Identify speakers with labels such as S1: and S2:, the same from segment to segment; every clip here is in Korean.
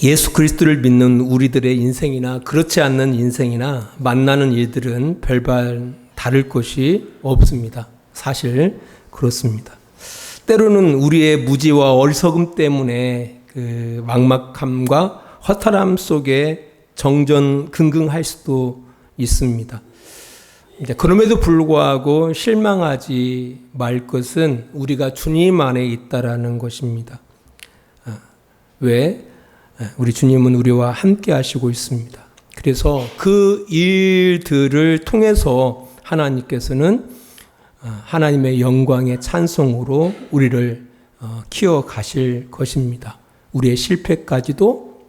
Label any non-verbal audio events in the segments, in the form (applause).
S1: 예수 그리스도를 믿는 우리들의 인생이나 그렇지 않는 인생이나 만나는 일들은 별반 다를 것이 없습니다. 사실 그렇습니다. 때로는 우리의 무지와 어리석음 때문에 그 막막함과 허탈함 속에 정전 긍긍할 수도 있습니다. 그럼에도 불구하고 실망하지 말 것은 우리가 주님 안에 있다라는 것입니다. 아, 왜? 아, 우리 주님은 우리와 함께 하시고 있습니다. 그래서 그 일들을 통해서 하나님께서는 아, 하나님의 영광의 찬송으로 우리를 어, 키워 가실 것입니다. 우리의 실패까지도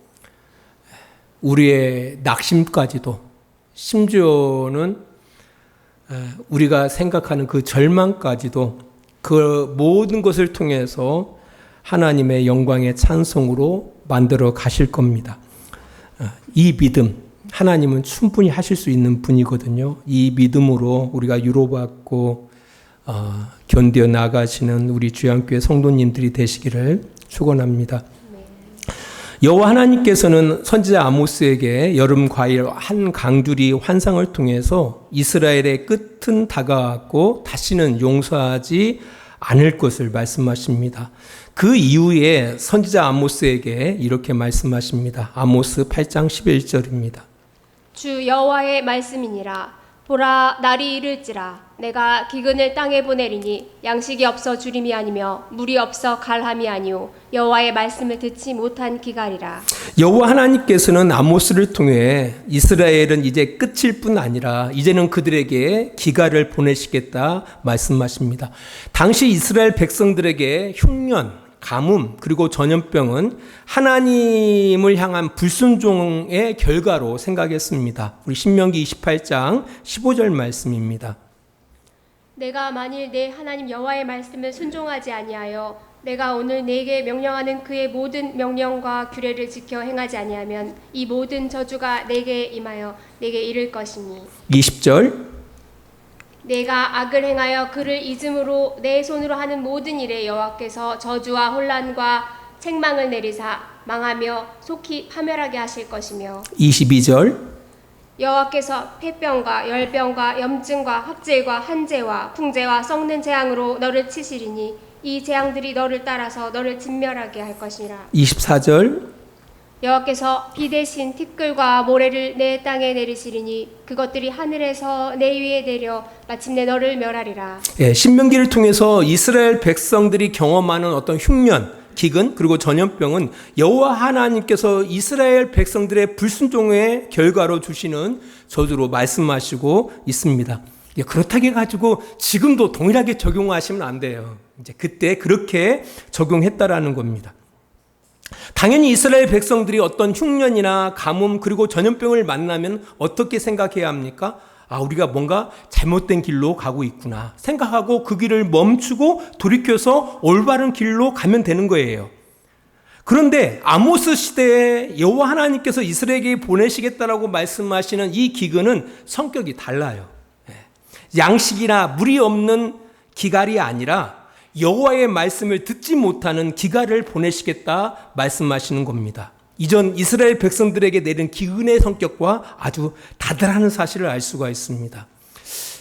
S1: 우리의 낙심까지도 심지어는 우리가 생각하는 그 절망까지도 그 모든 것을 통해서 하나님의 영광의 찬송으로 만들어 가실 겁니다. 이 믿음, 하나님은 충분히 하실 수 있는 분이거든요. 이 믿음으로 우리가 유로받고 어, 견뎌 나가시는 우리 주양교회 성도님들이 되시기를 축원합니다. 여호와 하나님께서는 선지자 아모스에게 여름 과일 한 강줄이 환상을 통해서 이스라엘의 끝은 다가왔고 다시는 용서하지 않을 것을 말씀하십니다. 그 이후에 선지자 아모스에게 이렇게 말씀하십니다. 아모스 8장 11절입니다.
S2: 주 여호와의 말씀이니라 보라 날이 이를지라 내가 기근을 땅에 보내리니 양식이 없어 주림이 아니며 물이 없어 갈함이 아니오 여호와의 말씀을 듣지 못한 기갈이라
S1: 여호와 하나님께서는 아모스를 통해 이스라엘은 이제 끝일 뿐 아니라 이제는 그들에게 기갈을 보내시겠다 말씀하십니다. 당시 이스라엘 백성들에게 흉년 가뭄 그리고 전염병은 하나님을 향한 불순종의 결과로 생각했습니다. 우리 신명기 28장 15절 말씀입니다.
S2: 내가 만일 내 하나님 여호와의 말씀을 순종하지 아니하여 내가 오늘 내게 명령하는 그의 모든 명령과 규례를 지켜 행하지 아니하면 이 모든 저주가 내게 임하여 내게 이를 것이니.
S1: 20절.
S2: 내가 악을 행하여 그를 잊음으로 내 손으로 하는 모든 일에 여호와께서 저주와 혼란과 책망을 내리사 망하며 속히 파멸하게 하실 것이며.
S1: 22절
S2: 여호와께서 폐병과 열병과 염증과 학질과 한재와 풍재와 썩는 재앙으로 너를 치시리니 이 재앙들이 너를 따라서 너를 진멸하게 할 것이라
S1: 24절
S2: 여호와께서 비 대신 티끌과 모래를 내 땅에 내리시리니 그것들이 하늘에서 내 위에 내려 마침내 너를 멸하리라.
S1: 예, 신명기를 통해서 이스라엘 백성들이 경험하는 어떤 흉년, 기근 그리고 전염병은 여호와 하나님께서 이스라엘 백성들의 불순종의 결과로 주시는 저주로 말씀하시고 있습니다. 예, 그렇다고 해가지고 지금도 동일하게 적용하시면 안 돼요. 이제 그때 그렇게 적용했다라는 겁니다. 당연히 이스라엘 백성들이 어떤 흉년이나 가뭄 그리고 전염병을 만나면 어떻게 생각해야 합니까? 아, 우리가 뭔가 잘못된 길로 가고 있구나. 생각하고 그 길을 멈추고 돌이켜서 올바른 길로 가면 되는 거예요. 그런데 아모스 시대에 여호와 하나님께서 이스라엘에게 보내시겠다라고 말씀하시는 이 기근은 성격이 달라요. 예. 양식이나 물이 없는 기갈이 아니라 여호와의 말씀을 듣지 못하는 기가를 보내시겠다 말씀하시는 겁니다. 이전 이스라엘 백성들에게 내린 기근의 성격과 아주 다들하는 사실을 알 수가 있습니다.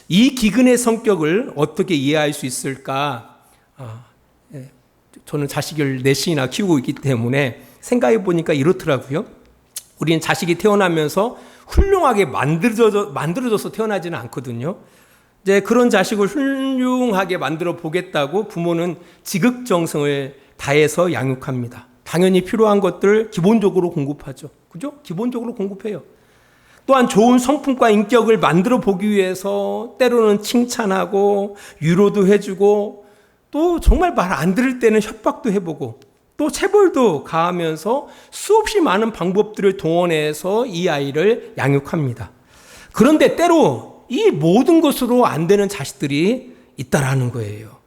S1: 이 기근의 성격을 어떻게 이해할 수 있을까? 아, 예. 저는 자식을 넷이나 키우고 있기 때문에 생각해 보니까 이렇더라고요. 우리는 자식이 태어나면서 훌륭하게 만들어져, 만들어져서 태어나지는 않거든요. 이제 그런 자식을 훌륭하게 만들어 보겠다고 부모는 지극정성을 다해서 양육합니다. 당연히 필요한 것들 기본적으로 공급하죠. 그죠? 기본적으로 공급해요. 또한 좋은 성품과 인격을 만들어 보기 위해서 때로는 칭찬하고 위로도 해주고 또 정말 말 안 들을 때는 협박도 해보고 또 체벌도 가하면서 수없이 많은 방법들을 동원해서 이 아이를 양육합니다. 그런데 때로 이 모든 것으로 안 되는 자식들이 있다라는 거예요.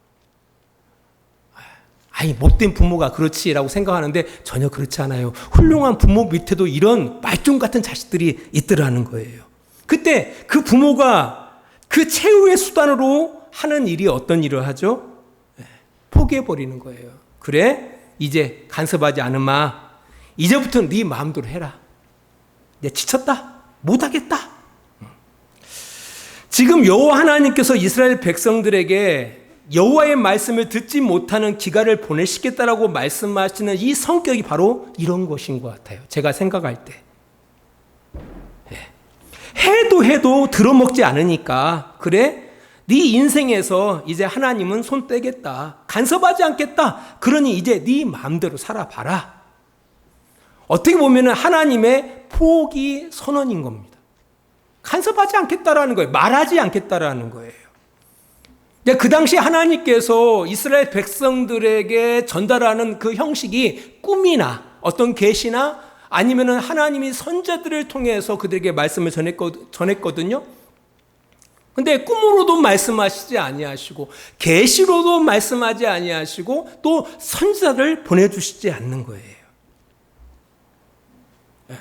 S1: 아니, 못된 부모가 그렇지라고 생각하는데 전혀 그렇지 않아요. 훌륭한 부모 밑에도 이런 말종 같은 자식들이 있더라는 거예요. 그때 그 부모가 그 최후의 수단으로 하는 일이 어떤 일을 하죠? 네, 포기해버리는 거예요. 그래, 이제 간섭하지 않으마. 이제부터는 네 마음대로 해라. 내 지쳤다. 못하겠다. 지금 여호와 하나님께서 이스라엘 백성들에게 여호와의 말씀을 듣지 못하는 기간을 보내시겠다라고 말씀하시는 이 성격이 바로 이런 것인 것 같아요. 제가 생각할 때. 예. 해도 해도 들어먹지 않으니까 그래 네 인생에서 이제 하나님은 손 떼겠다 간섭하지 않겠다 그러니 이제 네 마음대로 살아봐라 어떻게 보면 하나님의 포기 선언인 겁니다 간섭하지 않겠다라는 거예요 말하지 않겠다라는 거예요 그 당시 하나님께서 이스라엘 백성들에게 전달하는 그 형식이 꿈이나 어떤 계시나 아니면은 하나님이 선자들을 통해서 그들에게 말씀을 전했거, 전했거든요. 근데 꿈으로도 말씀하시지 아니하시고 계시로도 말씀하지 아니하시고 또 선자를 보내주시지 않는 거예요. 예.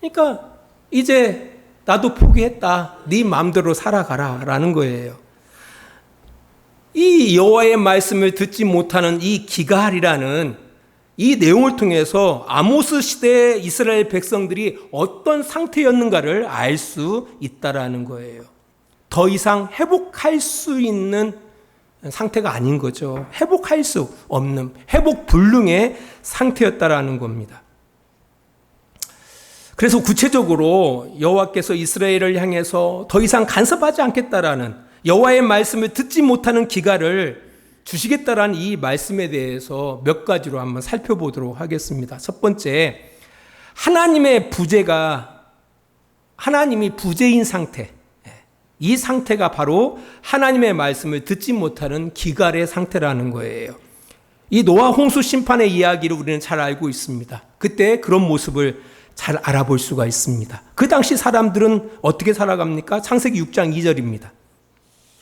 S1: 그러니까 이제 나도 포기했다. 네 마음대로 살아가라라는 거예요. 이 여호와의 말씀을 듣지 못하는 이 기갈이라는 이 내용을 통해서 아모스 시대의 이스라엘 백성들이 어떤 상태였는가를 알 수 있다라는 거예요. 더 이상 회복할 수 있는 상태가 아닌 거죠. 회복할 수 없는 회복 불능의 상태였다라는 겁니다. 그래서 구체적으로 여호와께서 이스라엘을 향해서 더 이상 간섭하지 않겠다라는 여호와의 말씀을 듣지 못하는 기갈을 주시겠다라는 이 말씀에 대해서 몇 가지로 한번 살펴보도록 하겠습니다. 첫 번째, 하나님의 부재가 하나님이 부재인 상태. 이 상태가 바로 하나님의 말씀을 듣지 못하는 기갈의 상태라는 거예요. 이 노아 홍수 심판의 이야기를 우리는 잘 알고 있습니다. 그때 그런 모습을 잘 알아볼 수가 있습니다. 그 당시 사람들은 어떻게 살아갑니까? 창세기 6장 2절입니다.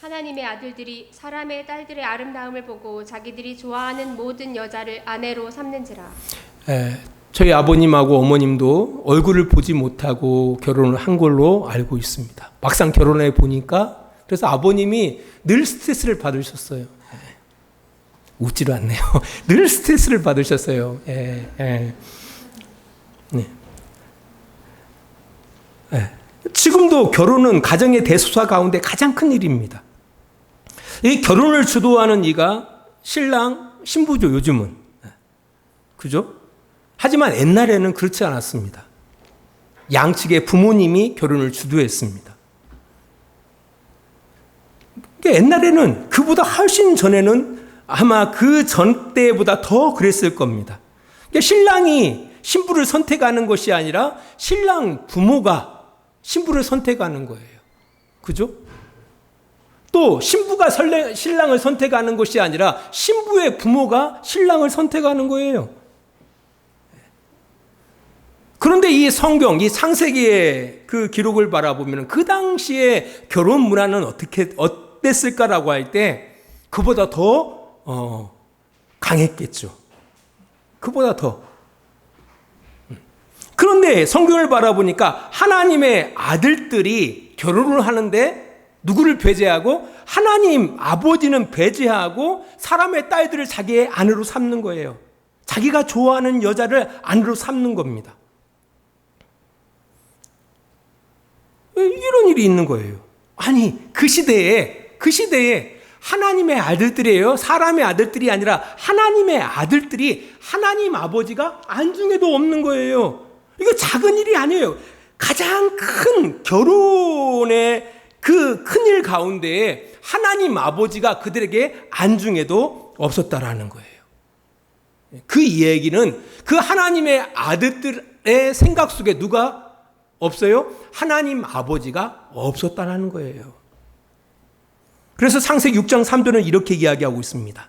S2: 하나님의 아들들이 사람의 딸들의 아름다움을 보고 자기들이 좋아하는 모든 여자를 아내로 삼는지라.
S1: 에, 저희 아버님하고 어머님도 얼굴을 보지 못하고 결혼을 한 걸로 알고 있습니다. 막상 결혼해 보니까 그래서 아버님이 늘 스트레스를 받으셨어요. 에, 웃지도 않네요. (laughs) 늘 스트레스를 받으셨어요. 에. 지금도 결혼은 가정의 대소사 가운데 가장 큰 일입니다. 이 결혼을 주도하는 이가 신랑, 신부죠, 요즘은. 그죠? 하지만 옛날에는 그렇지 않았습니다. 양측의 부모님이 결혼을 주도했습니다. 그러니까 옛날에는 그보다 훨씬 전에는 아마 그 전 때보다 더 그랬을 겁니다. 그러니까 신랑이 신부를 선택하는 것이 아니라 신랑 부모가 신부를 선택하는 거예요. 그죠? 또 신부가 설레, 신랑을 선택하는 것이 아니라 신부의 부모가 신랑을 선택하는 거예요. 그런데 이 성경, 이 창세기의 그 기록을 바라보면 그 당시에 결혼 문화는 어떻게 어땠을까라고 할 때 그보다 더 어, 강했겠죠. 그보다 더. 그런데 성경을 바라보니까 하나님의 아들들이 결혼을 하는데 누구를 배제하고 하나님 아버지는 배제하고 사람의 딸들을 자기의 아내로 삼는 거예요. 자기가 좋아하는 여자를 아내로 삼는 겁니다. 이런 일이 있는 거예요. 아니, 그 시대에, 그 시대에 하나님의 아들들이에요. 사람의 아들들이 아니라 하나님의 아들들이 하나님 아버지가 안중에도 없는 거예요. 이거 작은 일이 아니에요. 가장 큰 결혼의 그 큰일 가운데 하나님 아버지가 그들에게 안중에도 없었다라는 거예요. 그 얘기는 그 하나님의 아들들의 생각 속에 누가 없어요? 하나님 아버지가 없었다라는 거예요. 그래서 상세기 6장 3절은 이렇게 이야기하고 있습니다.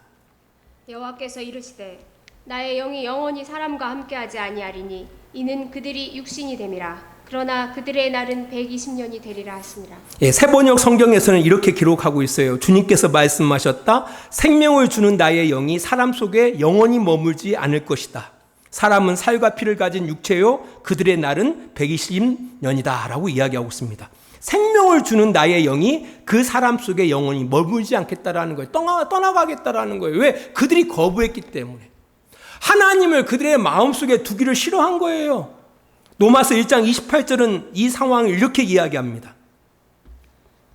S2: 여호와께서 이르시되 나의 영이 영원히 사람과 함께하지 아니하리니 이는 그들이 육신이 됨이라. 그러나 그들의 날은 120년이 되리라 하시니라.
S1: 예, 세번역 성경에서는 이렇게 기록하고 있어요. 주님께서 말씀하셨다. 생명을 주는 나의 영이 사람 속에 영원히 머물지 않을 것이다. 사람은 살과 피를 가진 육체요. 그들의 날은 120년이다. 라고 이야기하고 있습니다. 생명을 주는 나의 영이 그 사람 속에 영원히 머물지 않겠다라는 거예요. 떠나, 떠나가겠다라는 거예요. 왜? 그들이 거부했기 때문에. 하나님을 그들의 마음속에 두기를 싫어한 거예요. 로마서 1장 28절은 이 상황을 이렇게 이야기합니다.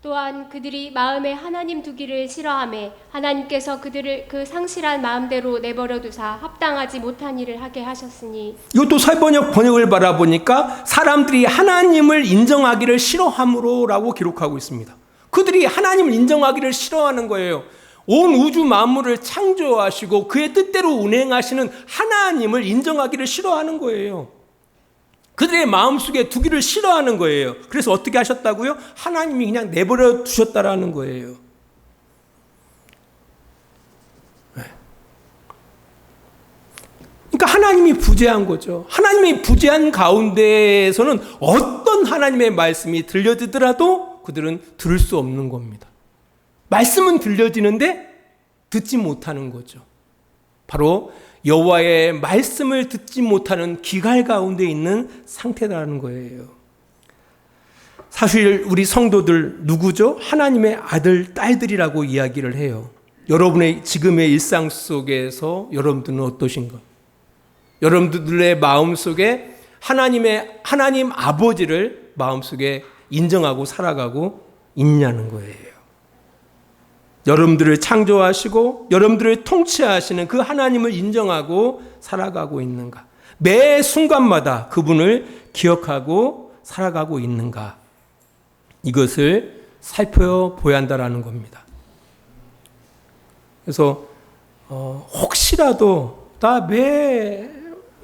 S2: 또한 그들이 마음에 하나님 두기를 싫어함에 하나님께서 그들을 그 상실한 마음대로 내버려 두사 합당하지 못한 일을 하게 하셨으니
S1: 이것도 설번역 번역을 바라보니까 사람들이 하나님을 인정하기를 싫어함으로라고 기록하고 있습니다. 그들이 하나님을 인정하기를 싫어하는 거예요. 온 우주 만물을 창조하시고 그의 뜻대로 운행하시는 하나님을 인정하기를 싫어하는 거예요. 그들의 마음속에 두기를 싫어하는 거예요. 그래서 어떻게 하셨다고요? 하나님이 그냥 내버려 두셨다라는 거예요. 네. 그러니까 하나님이 부재한 거죠. 하나님이 부재한 가운데에서는 어떤 하나님의 말씀이 들려지더라도 그들은 들을 수 없는 겁니다. 말씀은 들려지는데 듣지 못하는 거죠. 바로 여호와의 말씀을 듣지 못하는 기갈 가운데 있는 상태라는 거예요. 사실 우리 성도들 누구죠? 하나님의 아들, 딸들이라고 이야기를 해요. 여러분의 지금의 일상 속에서 여러분들은 어떠신가? 여러분들의 마음 속에 하나님의 하나님 아버지를 마음 속에 인정하고 살아가고 있냐는 거예요. 여러분들을 창조하시고 여러분들을 통치하시는 그 하나님을 인정하고 살아가고 있는가? 매 순간마다 그분을 기억하고 살아가고 있는가? 이것을 살펴보야 한다라는 겁니다. 그래서 어, 혹시라도 나매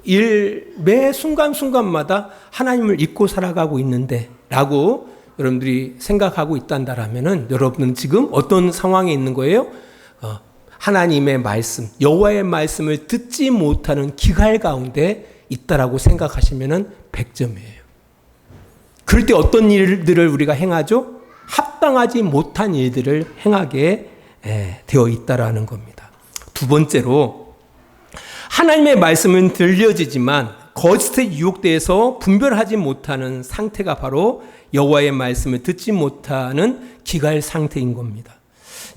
S1: 일, 매 순간순간마다 하나님을 잊고 살아가고 있는데 라고 여러분들이 생각하고 있단다라면은 여러분은 지금 어떤 상황에 있는 거예요? 어, 하나님의 말씀, 여호와의 말씀을 듣지 못하는 기갈 가운데 있다라고 생각하시면은 100점이에요. 그럴 때 어떤 일들을 우리가 행하죠? 합당하지 못한 일들을 행하게 예, 되어 있다라는 겁니다. 두 번째로 하나님의 말씀은 들려지지만 거짓의 유혹대에서 분별하지 못하는 상태가 바로 여호와의 말씀을 듣지 못하는 기갈 상태인 겁니다.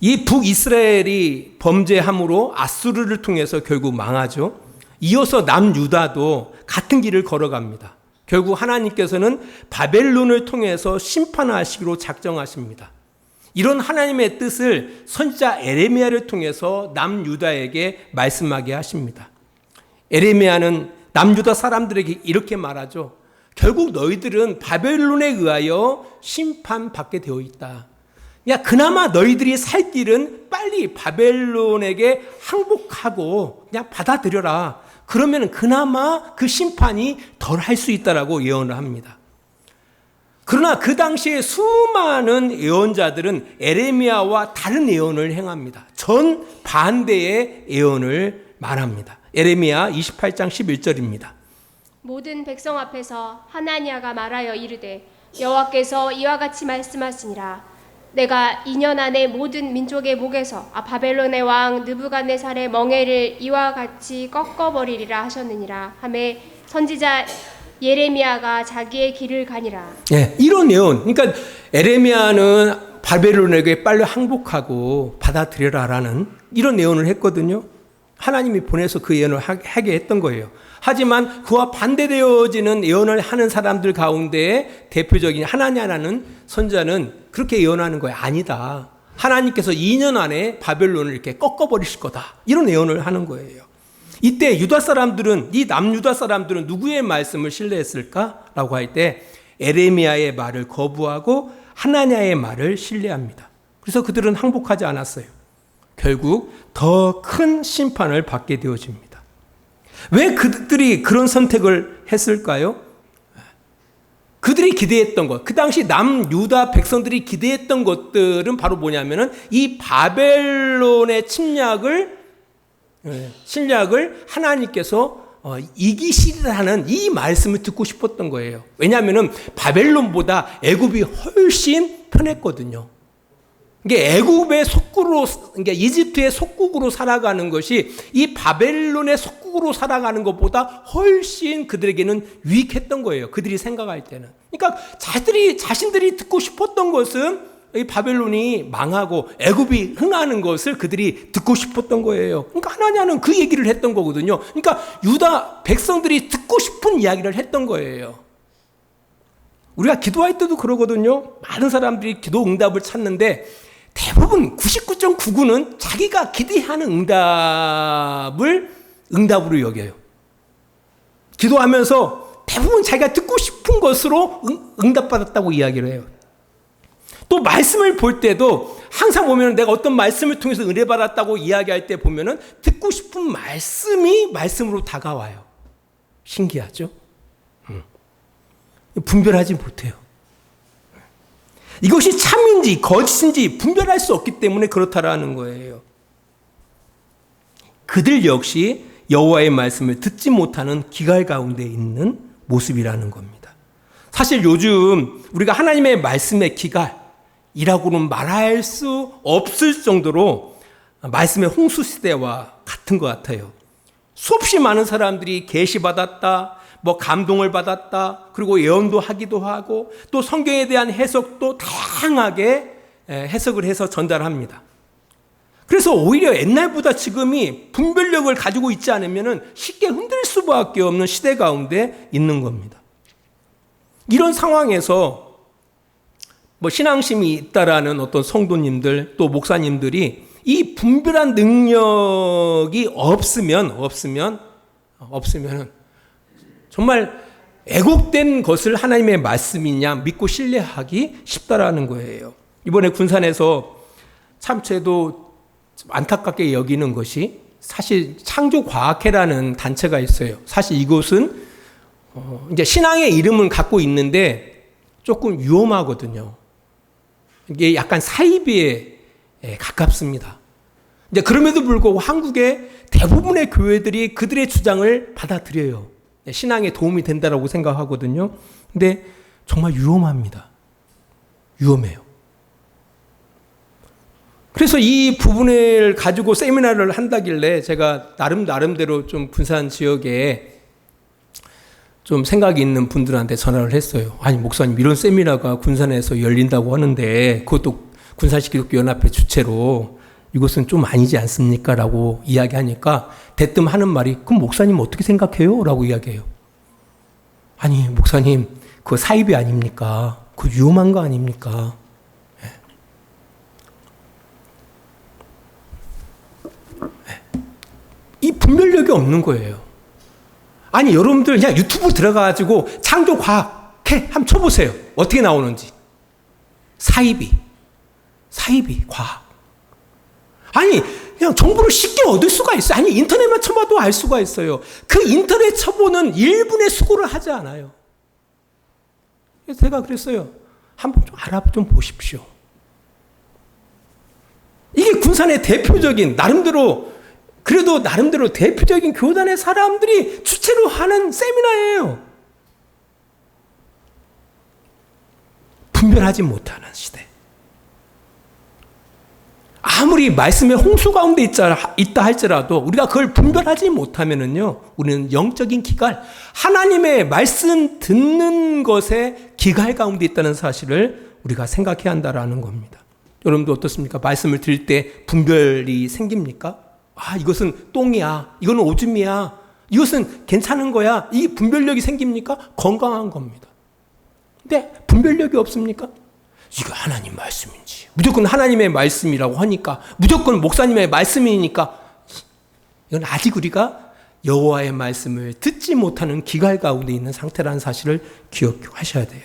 S1: 이 북이스라엘이 범죄함으로 아수르를 통해서 결국 망하죠. 이어서 남유다도 같은 길을 걸어갑니다. 결국 하나님께서는 바벨론을 통해서 심판하시기로 작정하십니다. 이런 하나님의 뜻을 선지자 에레미야를 통해서 남유다에게 말씀하게 하십니다. 에레미야는 남유다 사람들에게 이렇게 말하죠. 결국 너희들은 바벨론에 의하여 심판받게 되어 있다. 야, 그나마 너희들이 살 길은 빨리 바벨론에게 항복하고 그냥 받아들여라. 그러면 그나마 그 심판이 덜 할 수 있다라고 예언을 합니다. 그러나 그 당시에 수많은 예언자들은 에레미야와 다른 예언을 행합니다. 전 반대의 예언을 말합니다. 에레미야 28장 11절입니다.
S2: 모든 백성 앞에서 하나니아가 말하여 이르되 여호와께서 이와 같이 말씀하시니라 내가 2년 안에 모든 민족의 목에서 아 바벨론의 왕 느부갓네살의 멍에를 이와 같이 꺾어 버리리라 하셨느니라 하매 선지자 예레미야가 자기의 길을 가니라
S1: 예, 이런 예언. 그러니까 에레미야는 바벨론에게 빨리 항복하고 받아들여라라는 이런 예언을 했거든요. 하나님이 보내서 그 예언을 하게 했던 거예요. 하지만 그와 반대되어지는 예언을 하는 사람들 가운데 대표적인 하나냐라는 선자는 그렇게 예언하는 거예요. 아니다. 하나님께서 2년 안에 바벨론을 이렇게 꺾어버리실 거다. 이런 예언을 하는 거예요. 이때 유다 사람들은 이 남유다 사람들은 누구의 말씀을 신뢰했을까라고 할 때 에레미야의 말을 거부하고 하나냐의 말을 신뢰합니다. 그래서 그들은 항복하지 않았어요. 결국 더 큰 심판을 받게 되어집니다. 왜 그들이 그런 선택을 했을까요? 그들이 기대했던 것, 그 당시 남유다 백성들이 기대했던 것들은 바로 뭐냐면은 이 바벨론의 침략을 예, 침략을 하나님께서 어, 이기시라는 이 말씀을 듣고 싶었던 거예요. 왜냐하면은 바벨론보다 애굽이 훨씬 편했거든요. 이게 애굽의 속국으로 그러니까 이집트의 속국으로 살아가는 것이 이 바벨론의 속국으로 살아가는 것보다 훨씬 그들에게는 유익했던 거예요. 그들이 생각할 때는. 그러니까 자들이 자신들이 듣고 싶었던 것은 이 바벨론이 망하고 애굽이 흥하는 것을 그들이 듣고 싶었던 거예요. 그러니까 하나냐는 그 얘기를 했던 거거든요. 그러니까 유다 백성들이 듣고 싶은 이야기를 했던 거예요. 우리가 기도할 때도 그러거든요. 많은 사람들이 기도 응답을 찾는데 대부분 99.99는 자기가 기대하는 응답을 응답으로 여겨요. 기도하면서 대부분 자기가 듣고 싶은 것으로 응, 응답받았다고 이야기를 해요. 또 말씀을 볼 때도 항상 보면 내가 어떤 말씀을 통해서 은혜 받았다고 이야기할 때 보면은 듣고 싶은 말씀이 말씀으로 다가와요. 신기하죠? 음. 분별하지 못해요. 이것이 참인지 거짓인지 분별할 수 없기 때문에 그렇다라는 거예요. 그들 역시 여호와의 말씀을 듣지 못하는 기갈 가운데 있는 모습이라는 겁니다. 사실 요즘 우리가 하나님의 말씀의 기갈이라고는 말할 수 없을 정도로 말씀의 홍수 시대와 같은 것 같아요. 수없이 많은 사람들이 계시 받았다, 뭐 감동을 받았다, 그리고 예언도 하기도 하고 또 성경에 대한 해석도 다양하게 해석을 해서 전달합니다. 그래서 오히려 옛날보다 지금이 분별력을 가지고 있지 않으면 쉽게 흔들 수밖에 없는 시대 가운데 있는 겁니다. 이런 상황에서 뭐 신앙심이 있다라는 어떤 성도님들 또 목사님들이 이 분별한 능력이 없으면 없으면 없으면 정말 애곡된 것을 하나님의 말씀이냐 믿고 신뢰하기 쉽다라는 거예요. 이번에 군산에서 참채도 안타깝게 여기는 것이 사실 창조과학회라는 단체가 있어요. 사실 이곳은 어, 이제 신앙의 이름은 갖고 있는데 조금 위험하거든요. 이게 약간 사이비에 가깝습니다. 이제 그럼에도 불구하고 한국의 대부분의 교회들이 그들의 주장을 받아들여요. 신앙에 도움이 된다라고 생각하거든요. 근데 정말 위험합니다. 위험해요. 그래서 이 부분을 가지고 세미나를 한다길래 제가 나름 나름대로 좀 분산 지역에 좀 생각이 있는 분들한테 전화를 했어요. 아니 목사님 이런 세미나가 군산에서 열린다고 하는데 그것도 군산시 기독교 연합회 주최로 이것은 좀 아니지 않습니까? 라고 이야기하니까 대뜸 하는 말이 그럼 목사님 어떻게 생각해요? 라고 이야기해요. 아니 목사님 그거 사입이 아닙니까? 그 위험한 거 아닙니까? 이 분별력이 없는 거예요. 아니 여러분들 그냥 유튜브 들어가가지고 창조 과학 해 한번 쳐보세요. 어떻게 나오는지. 사이비, 사이비 과학. 아니 그냥 정보를 쉽게 얻을 수가 있어요. 아니 인터넷만 쳐봐도 알 수가 있어요. 그 인터넷 쳐보는 1분의 수고를 하지 않아요. 그래서 제가 그랬어요. 한번 좀 알아 좀 보십시오. 이게 군산의 대표적인 나름대로 그래도 나름대로 대표적인 교단의 사람들이 주체로 하는 세미나예요. 분별하지 못하는 시대. 아무리 말씀의 홍수 가운데 있다, 할지라도 우리가 그걸 분별하지 못하면은요, 우리는 영적인 기갈, 하나님의 말씀 듣는 것에 기갈 가운데 있다는 사실을 우리가 생각해야 한다라는 겁니다. 여러분도 어떻습니까? 말씀을 들을 때 분별이 생깁니까? 아, 이것은 똥이야. 이거는 오줌이야. 이것은 괜찮은 거야. 이 분별력이 생깁니까? 건강한 겁니다. 근데 분별력이 없습니까? 이거 하나님 말씀인지. 무조건 하나님의 말씀이라고 하니까. 무조건 목사님의 말씀이니까. 이건 아직 우리가 여호와의 말씀을 듣지 못하는 기갈 가운데 있는 상태라는 사실을 기억하셔야 돼요.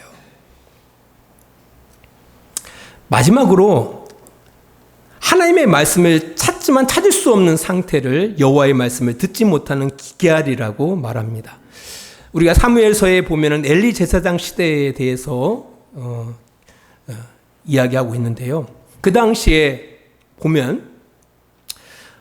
S1: 마지막으로 하나님의 말씀을 찾지만 찾을 수 없는 상태를 여호와의 말씀을 듣지 못하는 기계알이라고 말합니다. 우리가 사무엘서에 보면은 엘리 제사장 시대에 대해서 어, 어, 이야기하고 있는데요. 그 당시에 보면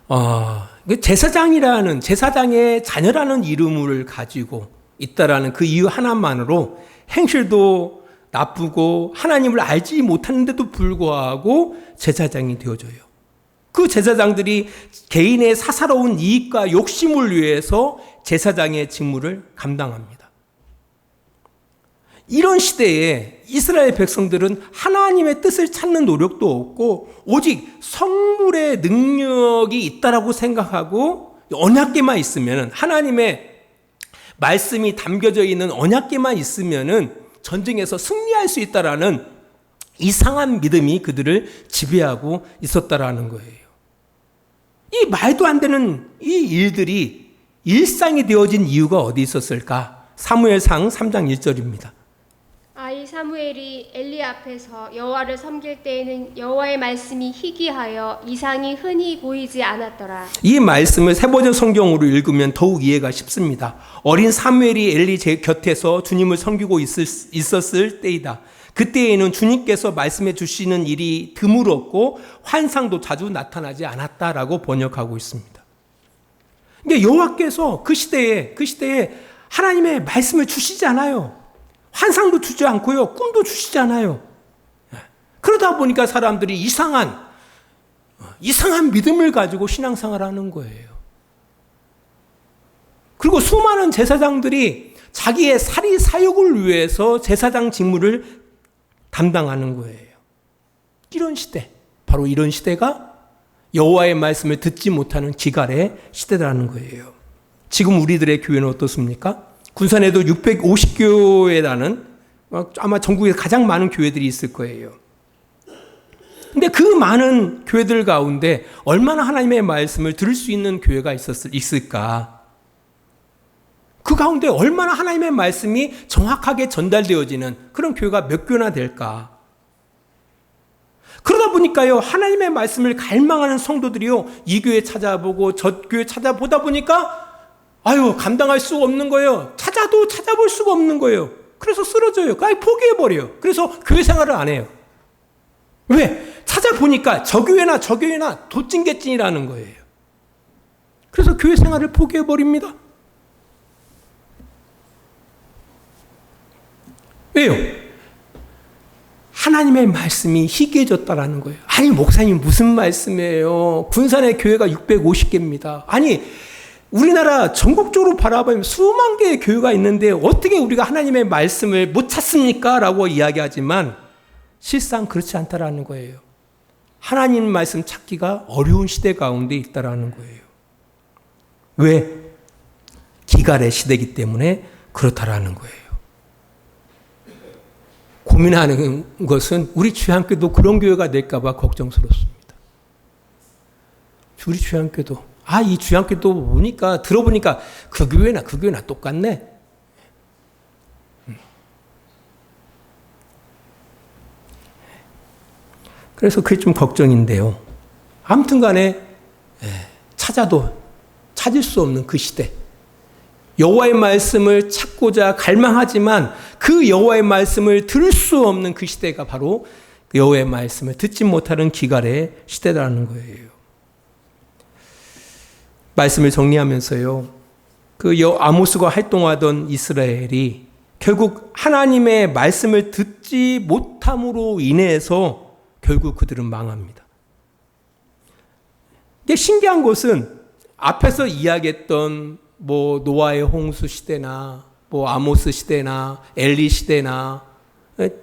S1: 어, 제사장이라는 제사장의 자녀라는 이름을 가지고 있다라는 그 이유 하나만으로 행실도 나쁘고 하나님을 알지 못하는데도 불구하고 제사장이 되어져요. 그 제사장들이 개인의 사사로운 이익과 욕심을 위해서 제사장의 직무를 감당합니다. 이런 시대에 이스라엘 백성들은 하나님의 뜻을 찾는 노력도 없고 오직 성물의 능력이 있다라고 생각하고 언약계만 있으면 하나님의 말씀이 담겨져 있는 언약계만 있으면은 전쟁에서 승리할 수 있다라는 이상한 믿음이 그들을 지배하고 있었다라는 거예요. 이 말도 안 되는 이 일들이 일상이 되어진 이유가 어디 있었을까? 사무엘상 3장 1절입니다.
S2: 아이 사무엘이 엘리 앞에서 여호와를 섬길 때에는 여호와의 말씀이 희귀하여 이상이 흔히 보이지 않았더라.
S1: 이 말씀을 세번역 성경으로 읽으면 더욱 이해가 쉽습니다. 어린 사무엘이 엘리 제 곁에서 주님을 섬기고 있을, 있었을 때이다. 그때에는 주님께서 말씀해 주시는 일이 드물었고 환상도 자주 나타나지 않았다라고 번역하고 있습니다. 근데 여호와께서 그 시대에 그 시대에 하나님의 말씀을 주시지 않아요. 환상도 주지 않고요. 꿈도 주시지 않아요. 그러다 보니까 사람들이 이상한 이상한 믿음을 가지고 신앙생활 하는 거예요. 그리고 수많은 제사장들이 자기의 사리 사욕을 위해서 제사장 직무를 담당하는 거예요. 이런 시대, 바로 이런 시대가 여호와의 말씀을 듣지 못하는 기갈의 시대라는 거예요. 지금 우리들의 교회는 어떻습니까? 군산에도 650교회라는 아마 전국에 가장 많은 교회들이 있을 거예요. 근데 그 많은 교회들 가운데 얼마나 하나님의 말씀을 들을 수 있는 교회가 있었을, 있을까? 그 가운데 얼마나 하나님의 말씀이 정확하게 전달되어지는 그런 교회가 몇 교나 될까? 그러다 보니까요, 하나님의 말씀을 갈망하는 성도들이요, 이 교회 찾아보고 저 교회 찾아보다 보니까, 아유, 감당할 수가 없는 거예요. 찾아도 찾아볼 수가 없는 거예요. 그래서 쓰러져요. 아예 포기해버려요. 그래서 교회 생활을 안 해요. 왜? 찾아보니까 저 교회나 저 교회나 도찐개찐이라는 거예요. 그래서 교회 생활을 포기해버립니다. 왜요? 하나님의 말씀이 희귀해졌다라는 거예요. 아니, 목사님 무슨 말씀이에요? 군산의 교회가 650개입니다. 아니, 우리나라 전국적으로 바라보면 수만 개의 교회가 있는데 어떻게 우리가 하나님의 말씀을 못 찾습니까? 라고 이야기하지만 실상 그렇지 않다라는 거예요. 하나님 말씀 찾기가 어려운 시대 가운데 있다라는 거예요. 왜? 기갈의 시대이기 때문에 그렇다라는 거예요. 고민하는 것은 우리 주한교도 그런 교회가 될까봐 걱정스럽습니다. 우리 주한교도 아 이 주한교도 보니까 들어보니까 그 교회나 그 교회나 똑같네. 그래서 그게 좀 걱정인데요. 아무튼 간에 찾아도 찾을 수 없는 그 시대. 여호와의 말씀을 찾고자 갈망하지만 그 여호와의 말씀을 들을 수 없는 그 시대가 바로 여호와의 말씀을 듣지 못하는 기갈의 시대라는 거예요. 말씀을 정리하면서요. 그 아모스가 활동하던 이스라엘이 결국 하나님의 말씀을 듣지 못함으로 인해서 결국 그들은 망합니다. 이게 신기한 것은 앞에서 이야기했던 뭐 노아의 홍수 시대나 뭐 아모스 시대나 엘리 시대나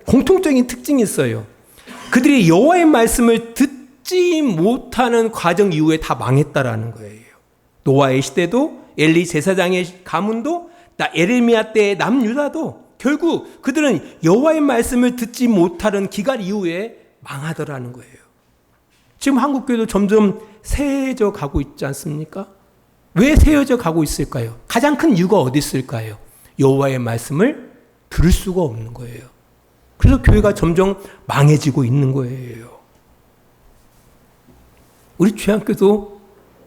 S1: 공통적인 특징이 있어요. 그들이 여호와의 말씀을 듣지 못하는 과정 이후에 다 망했다라는 거예요. 노아의 시대도 엘리 제사장의 가문도 나 에레미야 때의 남유다도 결국 그들은 여호와의 말씀을 듣지 못하는 기간 이후에 망하더라는 거예요. 지금 한국 교회도 점점 세해져 가고 있지 않습니까? 왜 세워져 가고 있을까요? 가장 큰 이유가 어디 있을까요? 여호와의 말씀을 들을 수가 없는 거예요. 그래서 교회가 점점 망해지고 있는 거예요. 우리 주양교도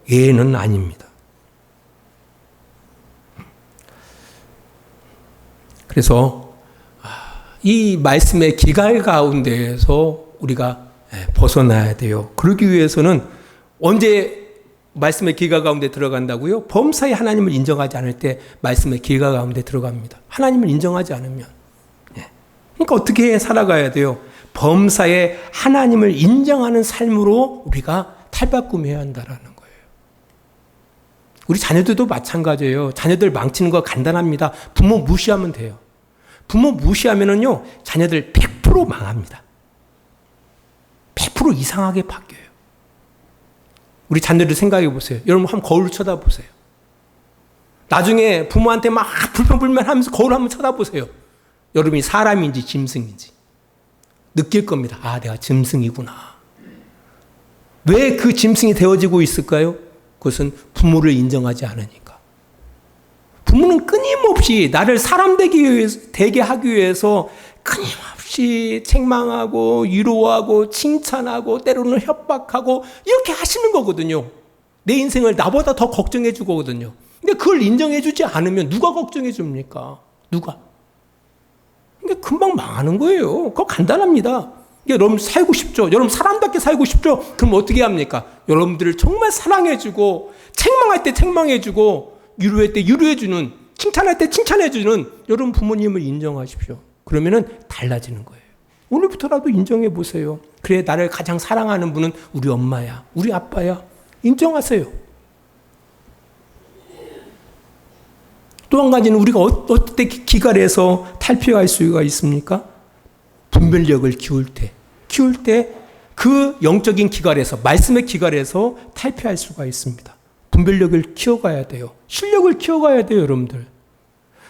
S1: 예는 아닙니다. 그래서 이 말씀의 기갈 가운데에서 우리가 벗어나야 돼요. 그러기 위해서는 언제 말씀의 길가 가운데 들어간다고요? 범사에 하나님을 인정하지 않을 때 말씀의 길가 가운데 들어갑니다. 하나님을 인정하지 않으면. 그러니까 어떻게 살아가야 돼요? 범사에 하나님을 인정하는 삶으로 우리가 탈바꿈해야 한다라는. 우리 자녀들도 마찬가지예요. 자녀들 망치는 거 간단합니다. 부모 무시하면 돼요. 부모 무시하면은요, 자녀들 100% 망합니다. 100% 이상하게 바뀌어요. 우리 자녀들 생각해 보세요. 여러분 한번 거울 쳐다보세요. 나중에 부모한테 막 불평불만 하면서 거울 한번 쳐다보세요. 여러분이 사람인지 짐승인지. 느낄 겁니다. 아, 내가 짐승이구나. 왜 그 짐승이 되어지고 있을까요? 그것은 부모를 인정하지 않으니까. 부모는 끊임없이 나를 사람 되기 위해서, 되게 하기 위해서 끊임없이 책망하고 위로하고 칭찬하고 때로는 협박하고 이렇게 하시는 거거든요. 내 인생을 나보다 더 걱정해 주거든요. 근데 그걸 인정해 주지 않으면 누가 걱정해 줍니까? 누가? 이게 금방 망하는 거예요. 그거 간단합니다. 여러분 살고 싶죠? 여러분 사람답게 살고 싶죠? 그럼 어떻게 합니까? 여러분들을 정말 사랑해주고, 책망할 때 책망해주고, 위로할 때 위로해주는, 칭찬할 때 칭찬해주는 여러분 부모님을 인정하십시오. 그러면은 달라지는 거예요. 오늘부터라도 인정해 보세요. 그래, 나를 가장 사랑하는 분은 우리 엄마야, 우리 아빠야. 인정하세요. 또 한 가지는 우리가 어- 어때 기갈해서 탈피할 수가 있습니까? 분별력을 키울 때, 키울 때 그 영적인 기갈에서, 말씀의 기갈에서 탈피할 수가 있습니다. 분별력을 키워가야 돼요. 실력을 키워가야 돼요, 여러분들.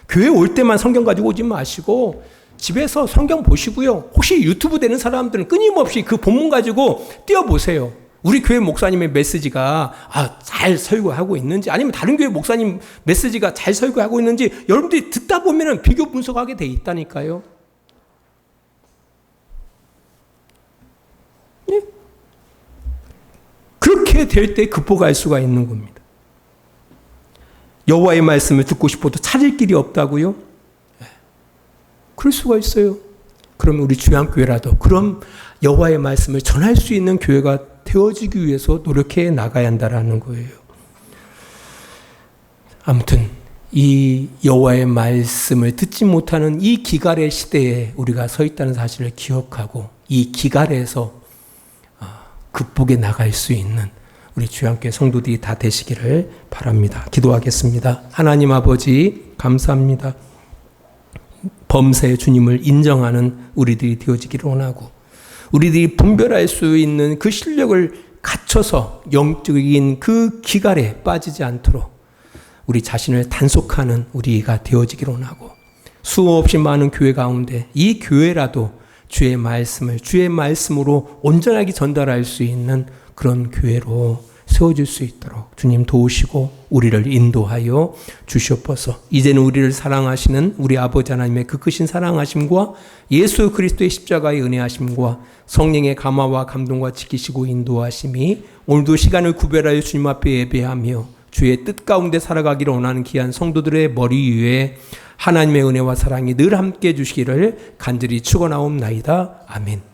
S1: 교회 올 때만 성경 가지고 오지 마시고, 집에서 성경 보시고요. 혹시 유튜브 되는 사람들은 끊임없이 그 본문 가지고 띄워보세요. 우리 교회 목사님의 메시지가 아, 잘 설교하고 있는지 아니면 다른 교회 목사님 메시지가 잘 설교하고 있는지 여러분들이 듣다 보면은 비교 분석하게 돼 있다니까요. 그렇게 될 때 극복할 수가 있는 겁니다. 여호와의 말씀을 듣고 싶어도 찾을 길이 없다고요? 예. 그럴 수가 있어요. 그러면 우리 주양교회라도 그럼 여호와의 말씀을 전할 수 있는 교회가 되어지기 위해서 노력해 나가야 한다라는 거예요. 아무튼 이 여호와의 말씀을 듣지 못하는 이 기갈의 시대에 우리가 서 있다는 사실을 기억하고 이 기갈에서 어, 극복해 나갈 수 있는 우리 주양교회 성도들이 다 되시기를 바랍니다. 기도하겠습니다. 하나님 아버지 감사합니다. 범사의 주님을 인정하는 우리들이 되어지기를 원하고 우리들이 분별할 수 있는 그 실력을 갖춰서 영적인 그 기갈에 빠지지 않도록 우리 자신을 단속하는 우리가 되어지기를 원하고 수없이 많은 교회 가운데 이 교회라도 주의 말씀을 주의 말씀으로 온전하게 전달할 수 있는 그런 교회로 세워질 수 있도록 주님 도우시고 우리를 인도하여 주시옵소서. 이제는 우리를 사랑하시는 우리 아버지 하나님의 그 크신 사랑하심과 예수 그리스도의 십자가의 은혜하심과 성령의 감화와 감동과 지키시고 인도하심이 오늘도 시간을 구별하여 주님 앞에 예배하며 주의 뜻 가운데 살아가기를 원하는 귀한 성도들의 머리 위에 하나님의 은혜와 사랑이 늘 함께 해 주시기를 간절히 축원하옵나이다. 아멘.